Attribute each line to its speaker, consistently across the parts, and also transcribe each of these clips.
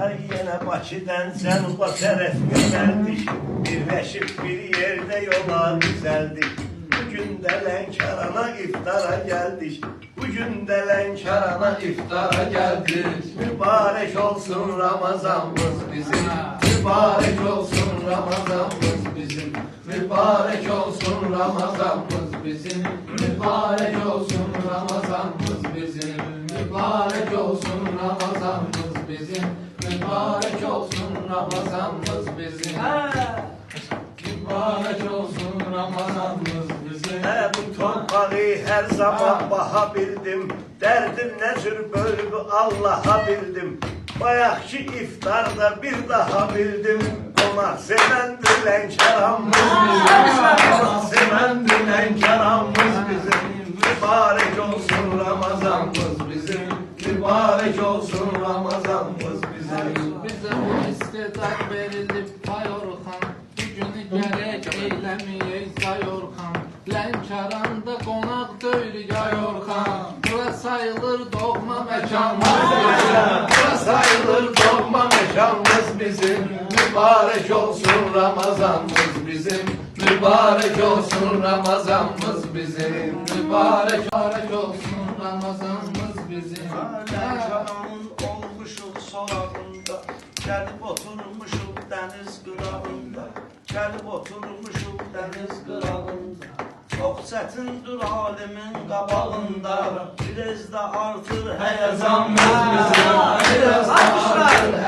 Speaker 1: Bakı'dan Cənuba tərəf yönəldik Birləşib bir yerdə yola düzəldik Bugün də Lənkərana iftara gəldik Bugün də Lənkərana
Speaker 2: iftara geldik.
Speaker 1: Mübarək olsun Ramazanımız bizim
Speaker 2: Mübarek olsun Ramazanımız bizim. Mübarek olsun Ramazanımız bizim. Mübarek olsun Ramazanımız bizim. Mübarek olsun Ramazanımız bizim. Mübarek olsun Ramazanımız bizim. Mübarek olsun Ramazanımız bizim.
Speaker 1: Hə bu torpağı hər zaman baha bildim. Dərdim nə cür bölüb Allaha bildim. Bayaqki iftarda bir daha bildim. Qonaq sevəndir Lənkəranımız bizim. Qonaq sevəndir
Speaker 2: bu istedat verilip pay orhan. Bugünü gerek eylemeyey zay orhan. Lənkəranda qonaq deyil yay orhan. Bura sayılır doğma mekanımız
Speaker 1: Bura sayılır doğma mekanımız bizim. Mübarek olsun Ramazanımız bizim.
Speaker 2: Mübarek olsun Ramazanımız bizim. Mübarek, mübarek olsun Ramazanımız bizim.
Speaker 3: Sorağında Gəlib oturmuşuq dəniz qırağında Gəlib oturmuşuq dəniz qırağında Çox çətindir alimin qabağında Biraz da artır həyəcanımız bizim
Speaker 2: Biraz artır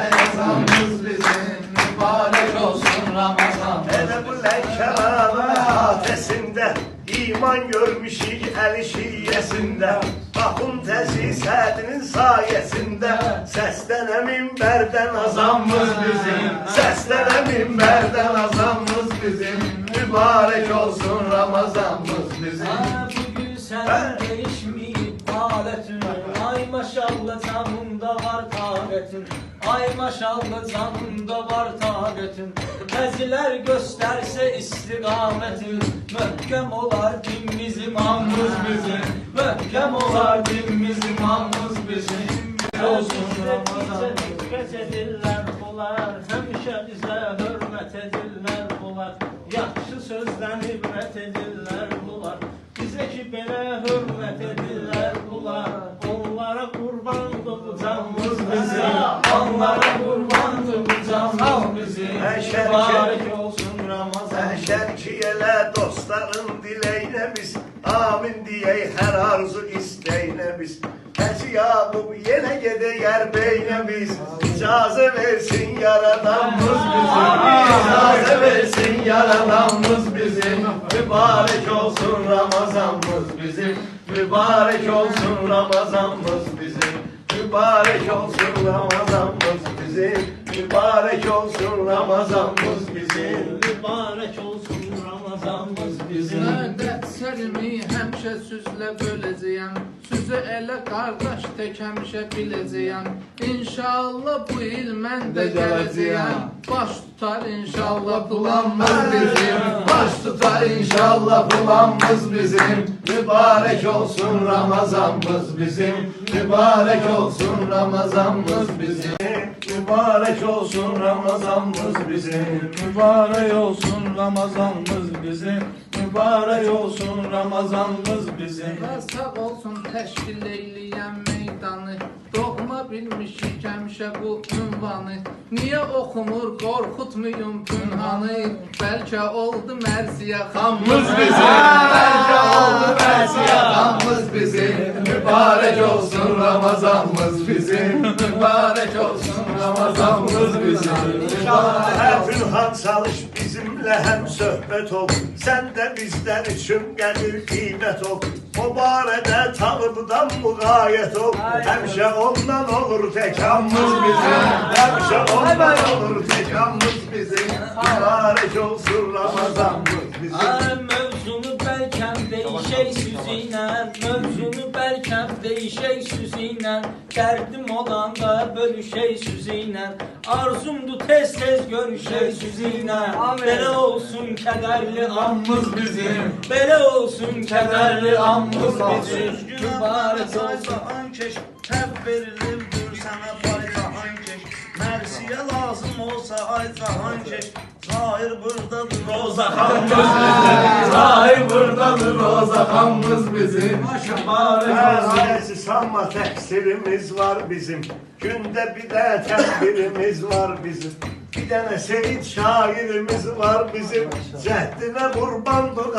Speaker 1: iman görmüşük əli şiyyəsində Baxın təzi sədinin sayəsində Səslənə minbərdən azanımız bizim. Səslənə minbərdən azanımız bizim. Mübarək olsun Ramazanımız bizim.
Speaker 4: Bugün sen değişmeyip haletün Ay maşallah canımda var taqetin Ay maşallah canımda var taqetin Bəziler gösterse istikametin Möhkem olar dinimiz imamımız bizim. Möhkem olar dinimiz imamımız bizim. Olsun Ramazan. Dikkat edirlər bunlar Həmişə bizə hörmət edirlər bunlar Yaxşı sözdən ibrət edirlər bunlar Bizə ki belə hörmət edirlər canımız bizim Onlara qurbandır bu canımız bizim
Speaker 1: Həşər ki-
Speaker 4: Mübarək olsun Ramazan.
Speaker 1: Həşər ki elə dostların diləyinə biz. Amin deyək hər arzu istəyinə biz. Həci Yaqub yenə gedəyər beynə biz. İcazə versin yaradanımız bizim İcazə versin yaradanımız bizim Mübarək olsun Ramazanımız bizim Mübarək olsun Ramazanımız bizim Mübarek olsun Ramazanımız bizim Mübarek olsun Ramazanımız bizim
Speaker 4: Mübarək olsun Ramazanımız bizim
Speaker 2: Nədət səlimi həmişə süzlə böləcəyəm Süzü elə qardaş tək həmişə biləcəyəm İnşallah bu il mən də gələcəyəm Baş tutar inşallah planımız bizim. Baş tutar inşallah planımız bizim.
Speaker 1: Mübarek olsun Ramazanımız bizim. Mübarek olsun Ramazanımız bizim. Mübarek olsun Ramazanımız bizim.
Speaker 3: Mübarek olsun Ramazanımız bizim Mübarek olsun Ramazanımız bizim
Speaker 2: sağ olsun təşkil eyləyən meydanı. Doğma bilmişik həmişə bu ünvanı. Niyə oxumur qorxutmayın pünhanı? Bəlkə oldu mərsiyə xanımız bizim Bəlkə oldu mərsiyə xanımız bizim Mübarək olsun Ramazanımız bizim Mübarək olsun Ramazanımız bizim
Speaker 1: Her Pünhan çalış bizimle hem söhbet ol Sen de bizden için gelir kıymet ol. O barede Tanrı'dan mugayet ol. Hemşe ondan olur tekamımız bizim. Hemşe ondan olur tekamımız bizim. Mübarek olsun Ramazanımız bizim.
Speaker 4: Ay mövzunu bəlkəm deyişək süzü ilə Mövzunu bəlkəm deyişək süzü ilə Dərdim olanda bölüşək süzü ilə Arzumdu tez-tez görüşək süzü ilə Belə olsun kədərli anımız bizim Belə olsun kədərli anımız bizim
Speaker 3: Mübarek olsa an keş Təb verilir dur sana payda
Speaker 5: Ya lazım olsa ay Cahan Keş Zahir buradadır Roza Hanımız
Speaker 2: Zahir buradadır Roza Hanımız bizim.
Speaker 1: Herhanesi sanma teksirimiz var bizim. Günde bir de tedbirimiz var bizim. Bir tane Seyit şairimiz var bizim. Cehdine kurban dur